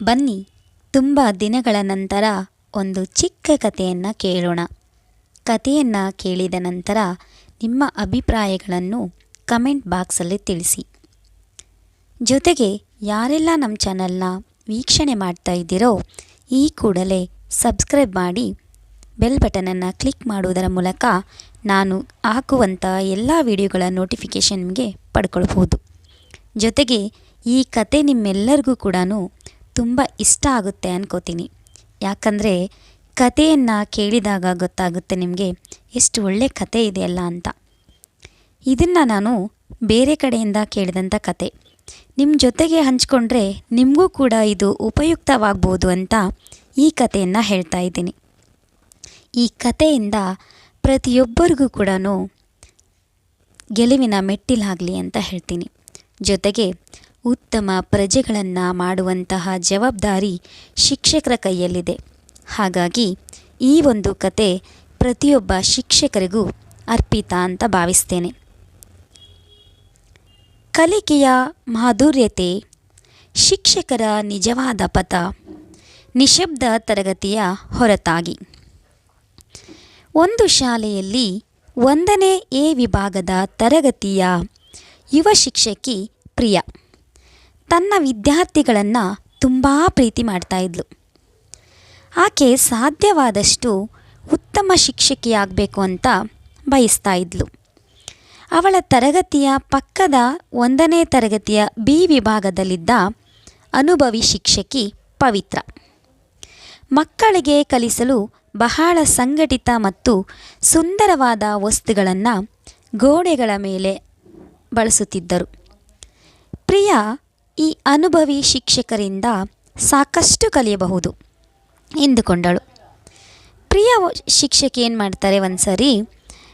ಬನ್ನಿ, ತುಂಬ ದಿನಗಳ ನಂತರ ಒಂದು ಚಿಕ್ಕ ಕಥೆಯನ್ನು ಕೇಳೋಣ. ಕಥೆಯನ್ನು ಕೇಳಿದ ನಂತರ ನಿಮ್ಮ ಅಭಿಪ್ರಾಯಗಳನ್ನು ಕಮೆಂಟ್ ಬಾಕ್ಸಲ್ಲಿ ತಿಳಿಸಿ. ಜೊತೆಗೆ ಯಾರೆಲ್ಲ ನಮ್ಮ ಚಾನಲ್ನ ವೀಕ್ಷಣೆ ಮಾಡ್ತಾ ಇದ್ದೀರೋ, ಈ ಕೂಡಲೇ ಸಬ್ಸ್ಕ್ರೈಬ್ ಮಾಡಿ ಬೆಲ್ ಬಟನನ್ನು ಕ್ಲಿಕ್ ಮಾಡುವುದರ ಮೂಲಕ ನಾನು ಹಾಕುವಂಥ ಎಲ್ಲ ವಿಡಿಯೋಗಳ ನೋಟಿಫಿಕೇಷನ್ಗೆ ಪಡ್ಕೊಳ್ಬೋದು ಜೊತೆಗೆ ಈ ಕತೆ ನಿಮ್ಮೆಲ್ಲರಿಗೂ ಕೂಡ ತುಂಬ ಇಷ್ಟ ಆಗುತ್ತೆ ಅನ್ಕೋತೀನಿ. ಯಾಕಂದರೆ ಕಥೆಯನ್ನು ಕೇಳಿದಾಗ ಗೊತ್ತಾಗುತ್ತೆ ನಿಮಗೆ ಎಷ್ಟು ಒಳ್ಳೆ ಕತೆ ಇದೆಯಲ್ಲ ಅಂತ. ಇದನ್ನು ನಾನು ಬೇರೆ ಕಡೆಯಿಂದ ಕೇಳಿದಂಥ ಕತೆ ನಿಮ್ಮ ಜೊತೆಗೆ ಹಂಚಿಕೊಂಡ್ರೆ ನಿಮಗೂ ಕೂಡ ಇದು ಉಪಯುಕ್ತವಾಗ್ಬೋದು ಅಂತ ಈ ಕಥೆಯನ್ನು ಹೇಳ್ತಾ ಇದ್ದೀನಿ. ಈ ಕಥೆಯಿಂದ ಪ್ರತಿಯೊಬ್ಬರಿಗೂ ಕೂಡ ಗೆಲುವಿನ ಮೆಟ್ಟಿಲಾಗಲಿ ಅಂತ ಹೇಳ್ತೀನಿ. ಜೊತೆಗೆ ಉತ್ತಮ ಪ್ರಜೆಗಳನ್ನು ಮಾಡುವಂತಹ ಜವಾಬ್ದಾರಿ ಶಿಕ್ಷಕರ ಕೈಯಲ್ಲಿದೆ. ಹಾಗಾಗಿ ಈ ಒಂದು ಕತೆ ಪ್ರತಿಯೊಬ್ಬ ಶಿಕ್ಷಕರಿಗೂ ಅರ್ಪಿತ ಅಂತ ಭಾವಿಸ್ತೇನೆ. ಕಲಿಕೆಯ ಮಾಧುರ್ಯತೆ, ಶಿಕ್ಷಕರ ನಿಜವಾದ ಪಥ, ನಿಶಬ್ದ ತರಗತಿಯ ಹೊರತಾಗಿ. ಒಂದು ಶಾಲೆಯಲ್ಲಿ ಒಂದನೇ ಎ ವಿಭಾಗದ ತರಗತಿಯ ಯುವ ಶಿಕ್ಷಕಿ ಪ್ರಿಯ. ತನ್ನ ವಿದ್ಯಾರ್ಥಿಗಳನ್ನು ತುಂಬ ಪ್ರೀತಿ ಮಾಡ್ತಾ ಇದ್ಲು. ಆಕೆ ಸಾಧ್ಯವಾದಷ್ಟು ಉತ್ತಮ ಶಿಕ್ಷಕಿಯಾಗಬೇಕು ಅಂತ ಬಯಸ್ತಾ ಇದ್ಲು. ಅವಳ ತರಗತಿಯ ಪಕ್ಕದ ಒಂದನೇ ತರಗತಿಯ ಬಿ ವಿಭಾಗದಲ್ಲಿದ್ದ ಅನುಭವಿ ಶಿಕ್ಷಕಿ ಪವಿತ್ರ. ಮಕ್ಕಳಿಗೆ ಕಲಿಸಲು ಬಹಳ ಸಂಘಟಿತ ಮತ್ತು ಸುಂದರವಾದ ವಸ್ತುಗಳನ್ನು ಗೋಡೆಗಳ ಮೇಲೆ ಬಳಸುತ್ತಿದ್ದರು. ಪ್ರಿಯಾ ಈ ಅನುಭವಿ ಶಿಕ್ಷಕರಿಂದ ಸಾಕಷ್ಟು ಕಲಿಯಬಹುದು ಎಂದುಕೊಂಡಳು. ಪ್ರಿಯ ಶಿಕ್ಷಕಿ ಏನು ಮಾಡ್ತಾರೆ ಒಂದು ಸರಿ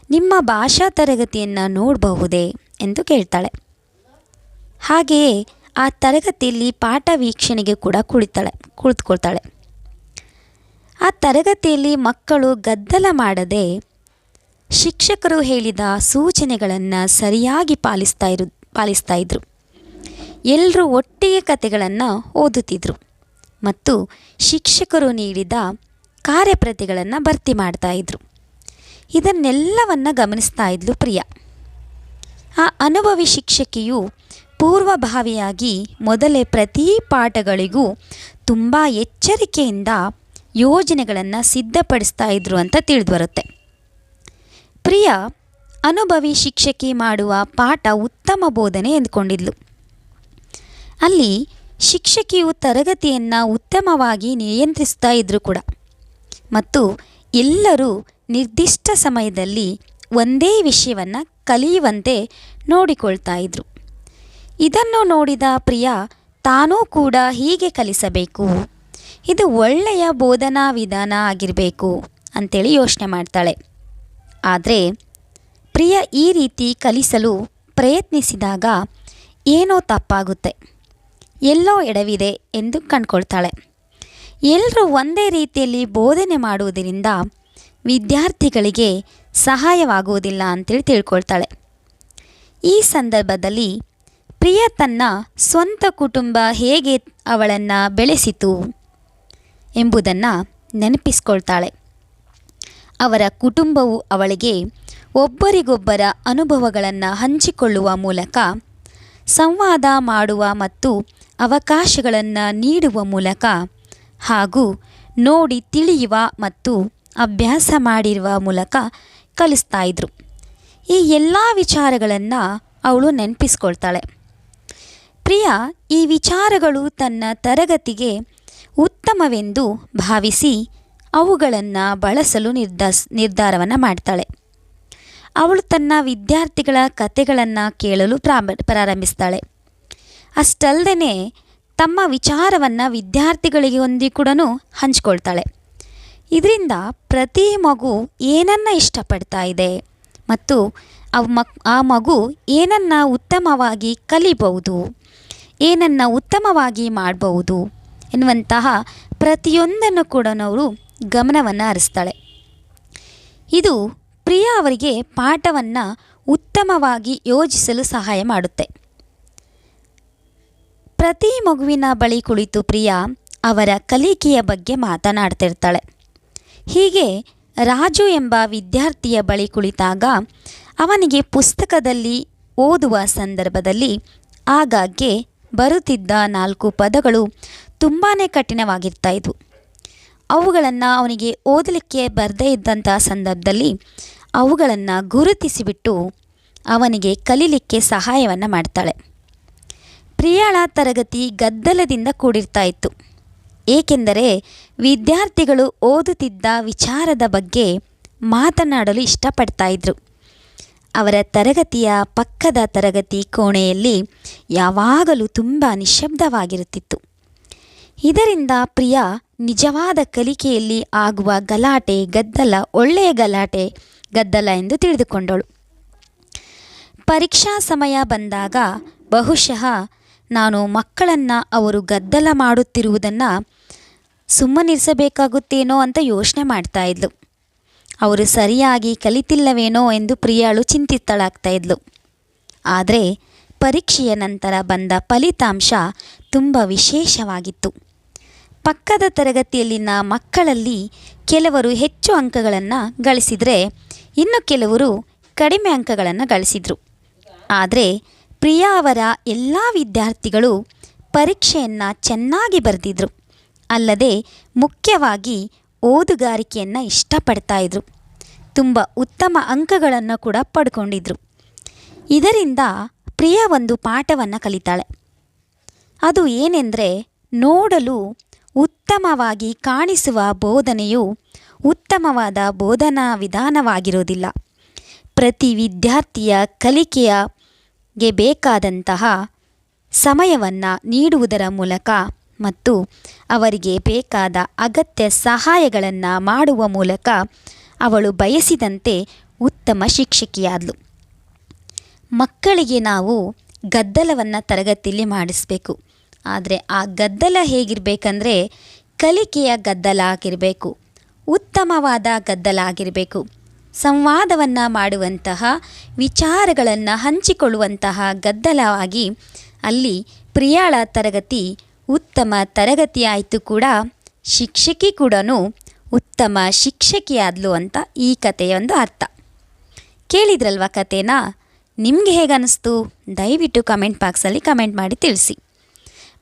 ನಿಮ್ಮ ಭಾಷಾ ತರಗತಿಯನ್ನು ನೋಡಬಹುದೇ ಎಂದು ಕೇಳ್ತಾಳೆ. ಹಾಗೆಯೇ ಆ ತರಗತಿಯಲ್ಲಿ ಪಾಠ ವೀಕ್ಷಣೆಗೆ ಕೂಡ ಕುಳಿತಾಳೆ, ಕುಳಿತುಕೊಳ್ತಾಳೆ. ಆ ತರಗತಿಯಲ್ಲಿ ಮಕ್ಕಳು ಗದ್ದಲ ಮಾಡದೆ ಶಿಕ್ಷಕರು ಹೇಳಿದ ಸೂಚನೆಗಳನ್ನು ಸರಿಯಾಗಿ ಪಾಲಿಸ್ತಾ ಇರು, ಪಾಲಿಸ್ತಾ ಇದ್ರು. ಎಲ್ಲರೂ ಒಟ್ಟಿಗೆ ಕತೆಗಳನ್ನು ಓದುತ್ತಿದ್ದರು ಮತ್ತು ಶಿಕ್ಷಕರು ನೀಡಿದ ಕಾರ್ಯಪ್ರತಿಗಳನ್ನು ಭರ್ತಿ ಮಾಡ್ತಾಯಿದ್ರು ಇದನ್ನೆಲ್ಲವನ್ನು ಗಮನಿಸ್ತಾ ಇದ್ಲು ಪ್ರಿಯ. ಆ ಅನುಭವಿ ಶಿಕ್ಷಕಿಯು ಪೂರ್ವಭಾವಿಯಾಗಿ ಮೊದಲೇ ಪ್ರತಿ ಪಾಠಗಳಿಗೂ ತುಂಬ ಎಚ್ಚರಿಕೆಯಿಂದ ಯೋಜನೆಗಳನ್ನು ಸಿದ್ಧಪಡಿಸ್ತಾ ಇದ್ರು ಅಂತ ತಿಳಿದು ಬರುತ್ತೆ ಪ್ರಿಯ ಅನುಭವಿ ಶಿಕ್ಷಕಿ ಮಾಡುವ ಪಾಠ ಉತ್ತಮ ಬೋಧನೆ ಎಂದುಕೊಂಡಿದ್ಲು. ಅಲ್ಲಿ ಶಿಕ್ಷಕಿಯು ತರಗತಿಯನ್ನು ಉತ್ತಮವಾಗಿ ನಿಯಂತ್ರಿಸ್ತಾ ಇದ್ದರು ಕೂಡ. ಮತ್ತು ಎಲ್ಲರೂ ನಿರ್ದಿಷ್ಟ ಸಮಯದಲ್ಲಿ ಒಂದೇ ವಿಷಯವನ್ನು ಕಲಿಯುವಂತೆ ನೋಡಿಕೊಳ್ತಾ ಇದ್ರು. ಇದನ್ನು ನೋಡಿದ ಪ್ರಿಯ, ತಾನೂ ಕೂಡ ಹೀಗೆ ಕಲಿಸಬೇಕು. ಇದು ಒಳ್ಳೆಯ ಬೋಧನಾ ವಿಧಾನ ಆಗಿರಬೇಕು ಅಂತೇಳಿ ಯೋಚನೆ ಮಾಡ್ತಾಳೆ. ಆದರೆ ಪ್ರಿಯ ಈ ರೀತಿ ಕಲಿಸಲು ಪ್ರಯತ್ನಿಸಿದಾಗ ಏನೋ ತಪ್ಪಾಗುತ್ತೆ. ಎಲ್ಲೋ ಎಡವಿದೆ ಎಂದು ಕಂಡುಕೊಳ್ತಾಳೆ ಎಲ್ಲರೂ ಒಂದೇ ರೀತಿಯಲ್ಲಿ ಬೋಧನೆ ಮಾಡುವುದರಿಂದ ವಿದ್ಯಾರ್ಥಿಗಳಿಗೆ ಸಹಾಯವಾಗುವುದಿಲ್ಲ ಅಂತೇಳಿ ತಿಳ್ಕೊಳ್ತಾಳೆ. ಈ ಸಂದರ್ಭದಲ್ಲಿ ಪ್ರಿಯ ತನ್ನ ಸ್ವಂತ ಕುಟುಂಬ ಹೇಗೆ ಅವಳನ್ನು ಬೆಳೆಸಿತು ಎಂಬುದನ್ನು ನೆನಪಿಸ್ಕೊಳ್ತಾಳೆ. ಅವರ ಕುಟುಂಬವು ಅವಳಿಗೆ ಒಬ್ಬರಿಗೊಬ್ಬರ ಅನುಭವಗಳನ್ನು ಹಂಚಿಕೊಳ್ಳುವ ಮೂಲಕ ಸಂವಾದ ಮಾಡುವ ಮತ್ತು ಅವಕಾಶಗಳನ್ನು ನೀಡುವ ಮೂಲಕ ಹಾಗೂ ನೋಡಿ ತಿಳಿಯುವ ಮತ್ತು ಅಭ್ಯಾಸ ಮಾಡಿರುವ ಮೂಲಕ ಕಲಿಸ್ತಾ ಇದ್ರು. ಈ ಎಲ್ಲ ವಿಚಾರಗಳನ್ನು ಅವಳು ನೆನಪಿಸ್ಕೊಳ್ತಾಳೆ. ಪ್ರಿಯ, ಈ ವಿಚಾರಗಳು ತನ್ನ ತರಗತಿಗೆ ಉತ್ತಮವೆಂದು ಭಾವಿಸಿ ಅವುಗಳನ್ನು ಬಳಸಲು ನಿರ್ಧಾಸ್, ನಿರ್ಧಾರವನ್ನು ಮಾಡ್ತಾಳೆ. ಅವಳು ತನ್ನ ವಿದ್ಯಾರ್ಥಿಗಳ ಕತೆಗಳನ್ನು ಕೇಳಲು ಪ್ರಾರಂಭ ಪ್ರಾರಂಭಿಸ್ತಾಳೆ. ಅಷ್ಟಲ್ಲದೆ ತಮ್ಮ ವಿಚಾರವನ್ನು ವಿದ್ಯಾರ್ಥಿಗಳಿಗೆ ಹೊಂದಿ ಕೂಡ ಹಂಚ್ಕೊಳ್ತಾಳೆ. ಇದರಿಂದ ಪ್ರತಿ ಮಗು ಏನನ್ನು ಇಷ್ಟಪಡ್ತಾ ಇದೆ ಮತ್ತು ಅವ್ ಮಕ್, ಆ ಮಗು ಏನನ್ನು ಉತ್ತಮವಾಗಿ ಕಲಿಬಹುದು, ಏನನ್ನು ಉತ್ತಮವಾಗಿ ಮಾಡಬಹುದು ಎನ್ನುವಂತಹ ಪ್ರತಿಯೊಂದನ್ನು ಕೂಡ ಅವರು ಗಮನವನ್ನು ಹರಿಸ್ತಾಳೆ. ಇದು ಪ್ರಿಯಾ ಅವರಿಗೆ ಪಾಠವನ್ನು ಉತ್ತಮವಾಗಿ ಯೋಜಿಸಲು ಸಹಾಯ ಮಾಡುತ್ತೆ. ಪ್ರತಿ ಮಗುವಿನ ಬಳಿ ಕುಳಿತು ಪ್ರಿಯಾ ಅವರ ಕಲಿಕೆಯ ಬಗ್ಗೆ ಮಾತನಾಡ್ತಿರ್ತಾಳೆ. ಹೀಗೆ ರಾಜು ಎಂಬ ವಿದ್ಯಾರ್ಥಿಯ ಬಳಿ ಕುಳಿತಾಗ ಅವನಿಗೆ ಪುಸ್ತಕದಲ್ಲಿ ಓದುವ ಸಂದರ್ಭದಲ್ಲಿ ಆಗಾಗ್ಗೆ ಬರುತ್ತಿದ್ದ ನಾಲ್ಕು ಪದಗಳು ತುಂಬಾ ಕಠಿಣವಾಗಿರ್ತಾ ಇದ್ವು. ಅವುಗಳನ್ನು ಅವನಿಗೆ ಓದಲಿಕ್ಕೆ ಬರದೇ ಇದ್ದಂಥ ಸಂದರ್ಭದಲ್ಲಿ ಅವುಗಳನ್ನು ಗುರುತಿಸಿಬಿಟ್ಟು ಅವನಿಗೆ ಕಲೀಲಿಕ್ಕೆ ಸಹಾಯವನ್ನು ಮಾಡ್ತಾಳೆ. ಪ್ರಿಯಾಳ ತರಗತಿ ಗದ್ದಲದಿಂದ ಕೂಡಿರ್ತಾ ಇತ್ತು ಏಕೆಂದರೆ ವಿದ್ಯಾರ್ಥಿಗಳು ಓದುತ್ತಿದ್ದ ವಿಚಾರದ ಬಗ್ಗೆ ಮಾತನಾಡಲು ಇಷ್ಟಪಡ್ತಾ ಇದ್ರು ಅವರ ತರಗತಿಯ ಪಕ್ಕದ ತರಗತಿ ಕೋಣೆಯಲ್ಲಿ ಯಾವಾಗಲೂ ತುಂಬ ನಿಶಬ್ದವಾಗಿರುತ್ತಿತ್ತು ಇದರಿಂದ ಪ್ರಿಯ ನಿಜವಾದ ಕಲಿಕೆಯಲ್ಲಿ ಆಗುವ ಗಲಾಟೆ, ಗದ್ದಲ, ಒಳ್ಳೆಯ ಗಲಾಟೆ, ಗದ್ದಲ ಎಂದು ತಿಳಿದುಕೊಂಡಳು. ಪರೀಕ್ಷಾ ಸಮಯ ಬಂದಾಗ ಬಹುಶಃ ನಾನು ಮಕ್ಕಳನ್ನು ಅವರು ಗದ್ದಲ ಮಾಡುತ್ತಿರುವುದನ್ನು ಸುಮ್ಮನಿರಿಸಬೇಕಾಗುತ್ತೇನೋ ಅಂತ ಯೋಚನೆ ಮಾಡ್ತಾ ಇದ್ಲು. ಅವರು ಸರಿಯಾಗಿ ಕಲಿತಿಲ್ಲವೇನೋ ಎಂದು ಪ್ರಿಯಾಳು ಚಿಂತಿತ್ತಳಾಗ್ತಾ ಇದ್ಲು. ಆದರೆ ಪರೀಕ್ಷೆಯ ನಂತರ ಬಂದ ಫಲಿತಾಂಶ ತುಂಬ ವಿಶೇಷವಾಗಿತ್ತು. ಪಕ್ಕದ ತರಗತಿಯಲ್ಲಿನ ಮಕ್ಕಳಲ್ಲಿ ಕೆಲವರು ಹೆಚ್ಚು ಅಂಕಗಳನ್ನು ಗಳಿಸಿದರೆ ಇನ್ನು ಕೆಲವರು ಕಡಿಮೆ ಅಂಕಗಳನ್ನು ಗಳಿಸಿದರು. ಆದರೆ ಪ್ರಿಯಾ ಅವರ ಎಲ್ಲ ವಿದ್ಯಾರ್ಥಿಗಳು ಪರೀಕ್ಷೆಯನ್ನು ಚೆನ್ನಾಗಿ ಬರೆದಿದ್ರು. ಅಲ್ಲದೆ ಮುಖ್ಯವಾಗಿ ಓದುಗಾರಿಕೆಯನ್ನು ಇಷ್ಟಪಡ್ತಾ ಇದ್ರು. ತುಂಬ ಉತ್ತಮ ಅಂಕಗಳನ್ನು ಕೂಡ ಪಡ್ಕೊಂಡಿದ್ರು. ಇದರಿಂದ ಪ್ರಿಯಾ ಒಂದು ಪಾಠವನ್ನು ಕಲಿತಾಳೆ. ಅದು ಏನೆಂದರೆ ನೋಡಲು ಉತ್ತಮವಾಗಿ ಕಾಣಿಸುವ ಬೋಧನೆಯು ಉತ್ತಮವಾದ ಬೋಧನಾ ವಿಧಾನವಾಗಿರೋದಿಲ್ಲ. ಪ್ರತಿ ವಿದ್ಯಾರ್ಥಿಯ ಕಲಿಕೆಯಗೆ ಬೇಕಾದಂತಹ ಸಮಯವನ್ನು ನೀಡುವುದರ ಮೂಲಕ ಮತ್ತು ಅವರಿಗೆ ಬೇಕಾದ ಅಗತ್ಯ ಸಹಾಯಗಳನ್ನು ಮಾಡುವ ಮೂಲಕ ಅವಳು ಬಯಸಿದಂತೆ ಉತ್ತಮ ಶಿಕ್ಷಕಿಯಾದಳು ಮಕ್ಕಳಿಗೆ ನಾವು ಗದ್ದಲವನ್ನು ತರಗತಿಯಲ್ಲಿ ಮಾಡಿಸಬೇಕು. ಆದರೆ ಆ ಗದ್ದಲ ಹೇಗಿರಬೇಕಂದ್ರೆ ಕಲಿಕೆಯ ಗದ್ದಲ ಆಗಿರಬೇಕು, ಉತ್ತಮವಾದ ಗದ್ದಲ ಆಗಿರಬೇಕು. ಸಂವಾದವನ್ನು ಮಾಡುವಂತಹ, ವಿಚಾರಗಳನ್ನು ಹಂಚಿಕೊಳ್ಳುವಂತಹ ಗದ್ದಲವಾಗಿ ಅಲ್ಲಿ ಪ್ರಿಯಾಳ ತರಗತಿ ಉತ್ತಮ ತರಗತಿಯಾಯಿತು ಕೂಡ. ಶಿಕ್ಷಕಿ ಕೂಡ ಉತ್ತಮ ಶಿಕ್ಷಕಿಯಾದ್ಲು ಅಂತ ಈ ಕಥೆಯ ಒಂದು ಅರ್ಥ. ಕೇಳಿದ್ರಲ್ವ ಕಥೆನ? ನಿಮಗೆ ಹೇಗೆ ಅನ್ನಿಸ್ತು ದಯವಿಟ್ಟು ಕಮೆಂಟ್ ಬಾಕ್ಸಲ್ಲಿ ಕಮೆಂಟ್ ಮಾಡಿ ತಿಳಿಸಿ.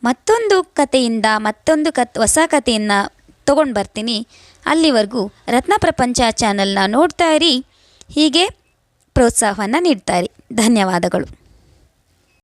ಮತ್ತೊಂದು ಕಥೆಯಿಂದ ಮತ್ತೊಂದು ಕತ್ ಹೊಸ ಕಥೆಯನ್ನು ತೊಗೊಂಡು ಬರ್ತೀನಿ. ಅಲ್ಲಿವರೆಗೂ ರತ್ನ ಪ್ರಪಂಚ ಚಾನಲ್ನ ನೋಡ್ತಾ ಇರಿ. ಹೀಗೆ ಪ್ರೋತ್ಸಾಹವನ್ನು ನೀಡ್ತಾ ಇರಿ. ಧನ್ಯವಾದಗಳು.